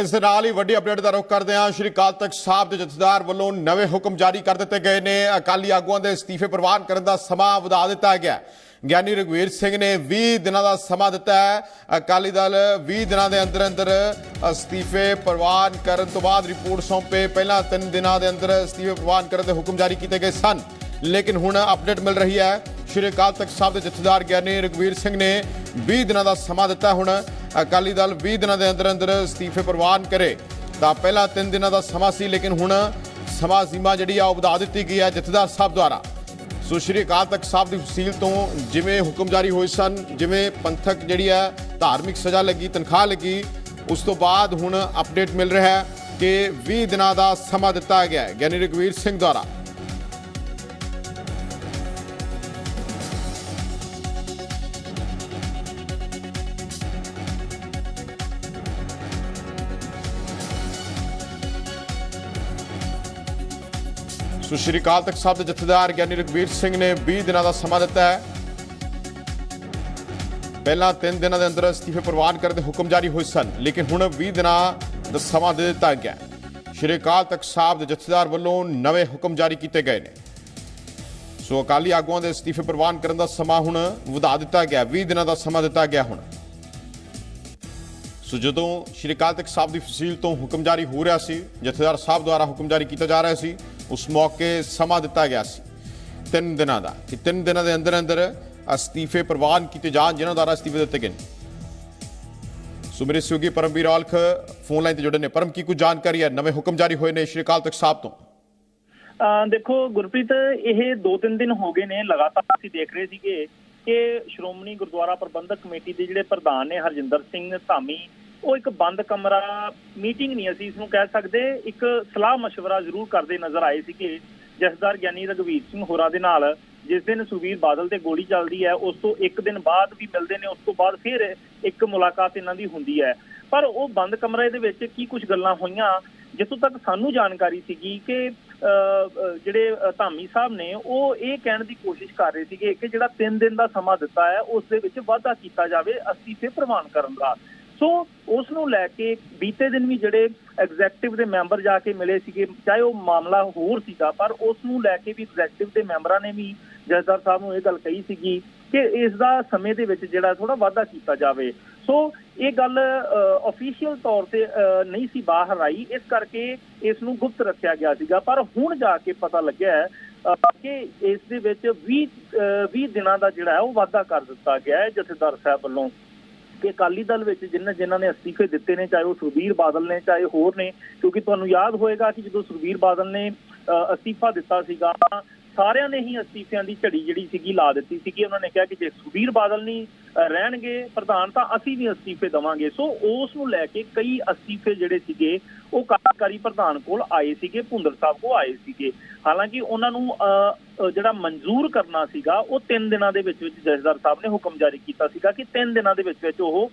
ਇਸ ਦੇ ਨਾਲ ਹੀ ਵੱਡੀ ਅਪਡੇਟ ਦਾ ਰੁਖ ਕਰਦੇ ਹਾਂ। ਸ਼੍ਰੀ ਅਕਾਲ ਤਖਤ ਸਾਹਿਬ ਦੇ ਜਥੇਦਾਰ ਵੱਲੋਂ ਨਵੇਂ ਹੁਕਮ ਜਾਰੀ ਕਰ ਦਿੱਤੇ ਗਏ ਨੇ। ਅਕਾਲੀ ਆਗੂਆਂ ਦੇ ਅਸਤੀਫੇ ਪ੍ਰਵਾਨ ਕਰਨ ਦਾ ਸਮਾਂ ਵਧਾ ਦਿੱਤਾ ਗਿਆ। ਗਿਆਨੀ ਰਘਵੀਰ ਸਿੰਘ ਨੇ 20 ਦਿਨਾਂ ਦਾ ਸਮਾਂ ਦਿੱਤਾ ਹੈ। ਅਕਾਲੀ ਦਲ 20 ਦਿਨਾਂ ਦੇ ਅੰਦਰ ਅੰਦਰ ਅਸਤੀਫੇ ਪ੍ਰਵਾਨ ਕਰਨ ਤੋਂ ਬਾਅਦ ਰਿਪੋਰਟ ਸੌਂਪੇ। ਪਹਿਲਾਂ 3 ਦਿਨਾਂ ਦੇ ਅੰਦਰ ਅਸਤੀਫੇ ਪ੍ਰਵਾਨ ਕਰਨ ਦੇ ਹੁਕਮ ਜਾਰੀ ਕੀਤੇ ਗਏ ਸਨ। ਲੇਕਿਨ ਹੁਣ ਅਪਡੇਟ ਮਿਲ ਰਹੀ ਹੈ। ਸ਼੍ਰੀ ਅਕਾਲ ਤਖਤ ਸਾਹਿਬ ਦੇ ਜਥੇਦਾਰ ਗਿਆਨੀ ਰਘਵੀਰ ਸਿੰਘ ਨੇ 20 ਦਿਨਾਂ ਦਾ ਸਮਾਂ ਦਿੱਤਾ ਹੁਣ। ਅਕਾਲੀ ਦਲ 20 ਦਿਨਾਂ ਦੇ ਅੰਦਰ ਅੰਦਰ ਅਸਤੀਫੇ ਪ੍ਰਵਾਨ ਕਰੇ। ਤਾਂ ਪਹਿਲਾਂ 3 ਦਿਨਾਂ ਦਾ ਸਮਾਂ ਸੀ, ਲੇਕਿਨ ਹੁਣ ਸਮਾਂ ਸੀਮਾ ਜਿਹੜੀ ਆ ਉਹ ਵਧਾ ਦਿੱਤੀ ਗਈ ਹੈ ਜਥੇਦਾਰ ਸਾਹਿਬ ਦੁਆਰਾ। ਸੋ ਸ਼੍ਰੀ ਅਕਾਲ ਤਖਤ ਸਾਹਿਬ ਦੀ ਫਸੀਲ ਤੋਂ ਜਿਵੇਂ ਹੁਕਮ ਜਾਰੀ ਹੋਏ ਸਨ, ਜਿਵੇਂ ਪੰਥਕ ਜਿਹੜੀ ਹੈ ਧਾਰਮਿਕ ਸਜ਼ਾ ਲੱਗੀ, ਤਨਖਾਹ ਲੱਗੀ, ਉਸ ਤੋਂ ਬਾਅਦ ਹੁਣ ਅਪਡੇਟ ਮਿਲ ਰਿਹਾ ਹੈ ਕਿ 20 ਦਿਨਾਂ ਦਾ ਸਮਾਂ ਦਿੱਤਾ ਗਿਆ ਹੈ ਗਿਆਨੀ ਰਘਵੀਰ ਸਿੰਘ ਦੁਆਰਾ। ਸੋ ਸ਼੍ਰੀ ਅਕਾਲ ਤਖਤ ਸਾਹਿਬ ਦੇ ਜਥੇਦਾਰ ਗਿਆਨੀ ਰਘਵੀਰ ਸਿੰਘ ਨੇ 20 ਦਿਨਾਂ ਦਾ ਸਮਾਂ ਦਿੱਤਾ ਹੈ। ਪਹਿਲਾਂ 3 ਦਿਨਾਂ ਦੇ ਅੰਦਰ ਅਸਤੀਫੇ ਪ੍ਰਵਾਨ ਕਰਨ ਦੇ ਹੁਕਮ ਜਾਰੀ ਹੋਏ ਸਨ, ਲੇਕਿਨ ਹੁਣ 20 ਦਿਨਾਂ ਦਾ ਸਮਾਂ ਦੇ ਦਿੱਤਾ ਗਿਆ ਸ਼੍ਰੀ ਅਕਾਲ ਤਖਤ ਸਾਹਿਬ ਦੇ ਜਥੇਦਾਰ ਵੱਲੋਂ ਨਵੇਂ ਹੁਕਮ ਜਾਰੀ ਕੀਤੇ ਗਏ ਨੇ। ਸੋ ਅਕਾਲੀ ਆਗੂਆਂ ਦੇ ਅਸਤੀਫੇ ਪ੍ਰਵਾਨ ਕਰਨ ਦਾ ਸਮਾਂ ਹੁਣ ਵਧਾ ਦਿੱਤਾ ਗਿਆ ਹੈ। 20 ਦਿਨਾਂ ਦਾ ਸਮਾਂ ਦਿੱਤਾ ਗਿਆ ਹੁਣ। ਸੋ ਜਦੋਂ ਸ਼੍ਰੀ ਅਕਾਲ ਤਖਤ ਸਾਹਿਬ ਦੀ ਫਸੀਲ ਤੋਂ ਹੁਕਮ ਜਾਰੀ ਹੋ ਰਿਹਾ ਸੀ, ਜਥੇਦਾਰ ਸਾਹਿਬ ਦੁਆਰਾ ਹੁਕਮ ਜਾਰੀ ਕੀਤਾ ਜਾ ਰਿਹਾ ਸੀ ਉਸ ਮੌਕੇ ਸਮਾਂ ਦਿੱਤਾ ਗਿਆ ਸੀ ਤਿੰਨ ਦਿਨਾਂ ਦਾ ਕਿ ਤਿੰਨ ਦਿਨਾਂ ਦੇ ਅੰਦਰ ਅੰਦਰ ਅਸਤੀਫੇ ਪ੍ਰਵਾਨ ਕੀਤੇ ਜਾਣ ਜਿਨ੍ਹਾਂ ਦੁਆਰਾ ਅਸਤੀਫੇ ਦਿੱਤੇ ਗਏ ਨੇ so Paramvir Aulakh phone line ਤੇ ਜੁੜੇ ਨੇ ਪਰਮ ਕੀ ਕੁਝ ਜਾਣਕਾਰੀ ਹੈ ਨਵੇਂ ਹੁਕਮ ਜਾਰੀ ਹੋਏ ਨੇ ਸ਼੍ਰੀ ਅਕਾਲ ਤਖਤ ਸਾਹਿਬ ਤੋਂ ਅਹ ਦੇਖੋ ਗੁਰਪ੍ਰੀਤ ਇਹ 2-3 ਦਿਨ ਹੋ ਗਏ ਨੇ ਲਗਾਤਾਰ ਅਸੀਂ ਦੇਖ ਰਹੇ ਸੀਗੇ ਕਿ ਸ਼੍ਰੋਮਣੀ ਗੁਰਦੁਆਰਾ ਪ੍ਰਬੰਧਕ ਕਮੇਟੀ ਦੇ ਜਿਹੜੇ ਪ੍ਰਧਾਨ ਨੇ ਹਰਜਿੰਦਰ ਸਿੰਘ ਧਾਮੀ ਉਹ ਇੱਕ ਬੰਦ ਕਮਰਾ ਮੀਟਿੰਗ ਨਹੀਂ ਅਸੀਂ ਇਸ ਨੂੰ ਕਹਿ ਸਕਦੇ ਇੱਕ ਸਲਾਹ مشورہ ਜ਼ਰੂਰ ਕਰਦੇ ਨਜ਼ਰ ਆਏ ਸੀਗੇ ਜਸਦਾਰ ਗਿਆਨੀ ਰਘਵੀਰ ਸਿੰਘ ਹੋਰਾਂ ਦੇ ਨਾਲ ਜਿਸ ਦਿਨ ਸੁਵੀਰ ਬਾਦਲ ਤੇ ਗੋਲੀ ਚੱਲਦੀ ਹੈ ਉਸ ਤੋਂ ਇੱਕ ਦਿਨ ਬਾਅਦ ਵੀ ਮਿਲਦੇ ਨੇ ਉਸ ਤੋਂ ਬਾਅਦ ਫਿਰ ਇੱਕ ਮੁਲਾਕਾਤ ਇਹਨਾਂ ਦੀ ਹੁੰਦੀ ਹੈ ਪਰ ਉਹ ਬੰਦ ਕਮਰੇ ਦੇ ਵਿੱਚ ਕੀ ਕੁਝ ਗੱਲਾਂ ਹੋਈਆਂ ਜਿੱਥੋਂ ਤੱਕ ਸਾਨੂੰ ਜਾਣਕਾਰੀ ਸੀਗੀ ਕਿ ਅਹ, ਅਹ, ਜਿਹੜੇ ਅਹ, ਧਾਮੀ ਸਾਹਿਬ ਨੇ ਉਹ ਇਹ ਕਹਿਣ ਦੀ ਕੋਸ਼ਿਸ਼ ਕਰ ਰਹੇ ਸੀਗੇ ਕਿ ਜਿਹੜਾ 3 ਦਿਨ ਦਾ ਸਮਾਂ ਦਿੱਤਾ ਹੈ ਉਸ ਦੇ ਵਿੱਚ ਵਾਧਾ ਕੀਤਾ ਜਾਵੇ ਅਸਤੀਫੇ ਪ੍ਰਵਾਨ ਕਰਨ ਦਾ ਸੋ ਉਸ ਨੂੰ ਲੈ ਕੇ ਬੀਤੇ ਦਿਨ ਵੀ ਜਿਹੜੇ ਐਗਜ਼ੈਕਟਿਵ ਦੇ ਮੈਂਬਰ ਜਾ ਕੇ ਮਿਲੇ ਸੀਗੇ ਚਾਹੇ ਉਹ ਮਾਮਲਾ ਹੋਰ ਸੀਗਾ ਪਰ ਉਸ ਨੂੰ ਲੈ ਕੇ ਵੀ ਐਗਜ਼ੈਕਟਿਵ ਦੇ ਮੈਂਬਰਾਂ ਨੇ ਵੀ ਜਸਦਾਰ ਸਾਹਿਬ ਨੂੰ ਇਹ ਗੱਲ ਕਹੀ ਸੀਗੀ ਕਿ ਇਸ ਦਾ ਸਮੇਂ ਦੇ ਵਿੱਚ ਜਿਹੜਾ ਥੋੜਾ ਵਾਧਾ ਕੀਤਾ ਜਾਵੇ। ਸੋ ਇਹ ਗੱਲ ਅਫੀਸ਼ੀਅਲ ਤੌਰ ਤੇ ਅ, ਨਹੀਂ ਸੀ ਬਾਹਰ ਆਈ। ਇਸ ਕਰਕੇ ਇਸ ਨੂੰ ਗੁਪਤ ਰੱਖਿਆ ਗਿਆ ਸੀਗਾ। ਪਰ ਹੁਣ ਜਾ ਕੇ ਪਤਾ ਲੱਗਿਆ ਕਿ ਇਸ ਦੇ ਵਿੱਚ 20 ਅ, 20 ਦਿਨਾਂ ਦਾ ਜਿਹੜਾ ਹੈ ਉਹ ਵਾਧਾ ਕਰ ਦਿੱਤਾ ਗਿਆ ਹੈ ਜਥੇਦਾਰ ਸਾਹਿਬ ਵੱਲੋਂ। ਕਿ ਅਕਾਲੀ ਦਲ ਵਿੱਚ ਜਿਨ੍ਹਾਂ ਜਿਨ੍ਹਾਂ ਨੇ ਅਸਤੀਫੇ ਦਿੱਤੇ ਨੇ ਚਾਹੇ ਉਹ ਸੁਖਬੀਰ ਬਾਦਲ ਨੇ ਚਾਹੇ ਹੋਰ ਨੇ ਕਿਉਂਕਿ ਤੁਹਾਨੂੰ ਯਾਦ ਹੋਏਗਾ ਕਿ ਜਦੋਂ ਸੁਖਬੀਰ ਬਾਦਲ ਨੇ ਅ, ਅਸਤੀਫਾ ਦਿੱਤਾ ਸੀਗਾ ਤਾਂ ਸਾਰਿਆਂ ਨੇ ਹੀ ਅਸਤੀਫਿਆਂ ਦੀ ਝੜੀ ਜਿਹੜੀ ਸੀਗੀ ਲਾ ਦਿੱਤੀ ਸੀਗੀ। ਉਹਨਾਂ ਨੇ ਕਿਹਾ ਕਿ ਜੇ ਸੁਖਬੀਰ ਬਾਦਲ ਨਹੀਂ ਰਹਿਣਗੇ ਪ੍ਰਧਾਨ ਤਾਂ ਅਸੀਂ ਵੀ ਅਸਤੀਫੇ ਦਵਾਂਗੇ। ਸੋ ਉਸ ਨੂੰ ਲੈ ਕੇ ਕਈ ਅਸਤੀਫੇ ਜਿਹੜੇ ਸੀਗੇ ਉਹ ਕਾਰਜਕਾਰੀ ਪ੍ਰਧਾਨ ਕੋਲ ਆਏ ਸੀਗੇ ਭੁੰਦਰ ਸਾਹਿਬ ਕੋਲ ਆਏ ਸੀਗੇ। ਹਾਲਾਂਕਿ ਉਹਨਾਂ ਨੂੰ ਅ, ਜਿਹੜਾ ਮਨਜ਼ੂਰ ਕਰਨਾ ਸੀਗਾ ਉਹ 3 ਦਿਨਾਂ ਦੇ ਵਿੱਚ ਵਿੱਚ ਜਥੇਦਾਰ ਸਾਹਿਬ ਨੇ ਹੁਕਮ ਜਾਰੀ ਕੀਤਾ ਸੀਗਾ ਕਿ 3 ਦਿਨਾਂ ਦੇ ਵਿੱਚ ਵਿੱਚ ਉਹ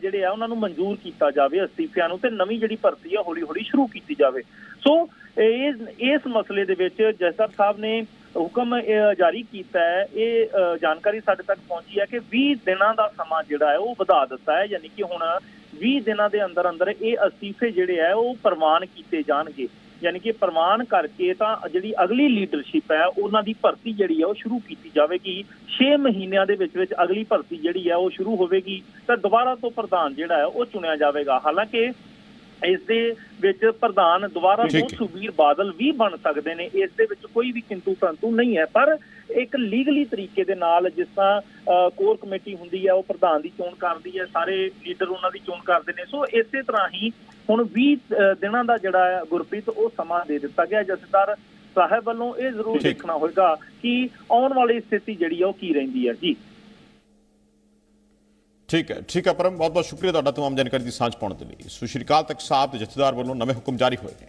ਜਿਹੜੇ ਆ ਉਹਨਾਂ ਨੂੰ ਮਨਜ਼ੂਰ ਕੀਤਾ ਜਾਵੇ ਅਸਤੀਫਿਆਂ ਨੂੰ ਤੇ ਨਵੀਂ ਜਿਹੜੀ ਭਰਤੀ ਆ ਹੌਲੀ ਹੌਲੀ ਸ਼ੁਰੂ ਕੀਤੀ ਜਾਵੇ। ਸੋ ਇਸ ਇਸ ਮਸਲੇ ਦੇ ਵਿੱਚ ਜਥੇਦਾਰ ਸਾਹਿਬ ਨੇ ਹੁਕਮ ਜਾਰੀ ਕੀਤਾ ਹੈ। ਇਹ ਅ, ਜਾਣਕਾਰੀ ਸਾਡੇ ਤੱਕ ਪਹੁੰਚੀ ਹੈ ਕਿ 20 ਦਿਨਾਂ ਦਾ ਸਮਾਂ ਜਿਹੜਾ ਹੈ ਉਹ ਵਧਾ ਦਿੱਤਾ ਹੈ। ਯਾਨੀ ਕਿ ਹੁਣ 20 ਦਿਨਾਂ ਦੇ ਅੰਦਰ ਅੰਦਰ ਇਹ ਅਸਤੀਫੇ ਜਿਹੜੇ ਆ ਉਹ ਪ੍ਰਵਾਨ ਕੀਤੇ ਜਾਣਗੇ। ਯਾਨੀ ਕਿ ਪ੍ਰਵਾਨ ਕਰਕੇ ਤਾਂ ਜਿਹੜੀ ਅਗਲੀ ਲੀਡਰਸ਼ਿਪ ਹੈ, ਉਹਨਾਂ ਦੀ ਭਰਤੀ ਜਿਹੜੀ ਹੈ ਉਹ ਸ਼ੁਰੂ ਕੀਤੀ ਜਾਵੇਗੀ। 6 ਮਹੀਨਿਆਂ ਦੇ ਵਿੱਚ ਵਿੱਚ ਅਗਲੀ ਭਰਤੀ ਜਿਹੜੀ ਹੈ ਉਹ ਸ਼ੁਰੂ ਹੋਵੇਗੀ। ਤਾਂ ਦੁਬਾਰਾ ਤੋਂ ਪ੍ਰਧਾਨ ਜਿਹੜਾ ਹੈ ਉਹ ਚੁਣਿਆ ਜਾਵੇਗਾ। ਹਾਲਾਂਕਿ ਇਸ ਦੇ ਵਿੱਚ ਪ੍ਰਧਾਨ ਦੁਬਾਰਾ ਤੋਂ। ਸੁਖਬੀਰ ਬਾਦਲ ਵੀ ਬਣ ਸਕਦੇ ਨੇ ਇਸ ਦੇ ਵਿੱਚ ਕੋਈ ਵੀ ਕਿੰਤੂ ਪਰੰਤੂ ਨਹੀਂ ਹੈ। ਪਰ ਇੱਕ ਲੀਗਲੀ ਤਰੀਕੇ ਦੇ ਨਾਲ ਜਿਸ ਤਰ੍ਹਾਂ ਕੋਰ ਕਮੇਟੀ ਹੁੰਦੀ ਹੈ ਉਹ ਪ੍ਰਧਾਨ ਦੀ ਚੋਣ ਕਰਦੀ ਹੈ ਸਾਰੇ ਲੀਡਰ ਉਹਨਾਂ ਦੀ ਚੋਣ ਕਰਦੇ ਨੇ। ਸੋ ਇਸੇ ਤਰ੍ਹਾਂ ਹੀ ਹੁਣ 20 ਅ, ਦਿਨਾਂ ਦਾ ਜਿਹੜਾ ਗੁਰਪ੍ਰੀਤ ਉਹ ਸਮਾਂ ਦੇ ਦਿੱਤਾ ਗਿਆ। ਜਥੇਦਾਰ ਸਾਹਿਬ ਵੱਲੋਂ ਇਹ ਜ਼ਰੂਰ। ਦੇਖਣਾ ਹੋਏਗਾ ਕਿ ਆਉਣ ਵਾਲੀ ਸਥਿਤੀ ਜਿਹੜੀ ਹੈ ਉਹ ਕੀ ਰਹਿੰਦੀ ਹੈ। ਜੀ। ਠੀਕ ਹੈ ਠੀਕ ਹੈ ਪਰਮ ਬਹੁਤ ਬਹੁਤ ਸ਼ੁਕਰੀਆ ਤੁਹਾਡਾ ਤਮਾਮ ਜਾਣਕਾਰੀ ਦੀ ਸਾਂਝ ਪਾਉਣ ਦੇ ਲਈ। ਸੋ ਸ਼੍ਰੀ ਅਕਾਲ ਤਖਤ ਸਾਹਿਬ ਦੇ ਜਥੇਦਾਰ ਵੱਲੋਂ ਨਵੇਂ ਹੁਕਮ ਜਾਰੀ ਹੋਏ ਨੇ।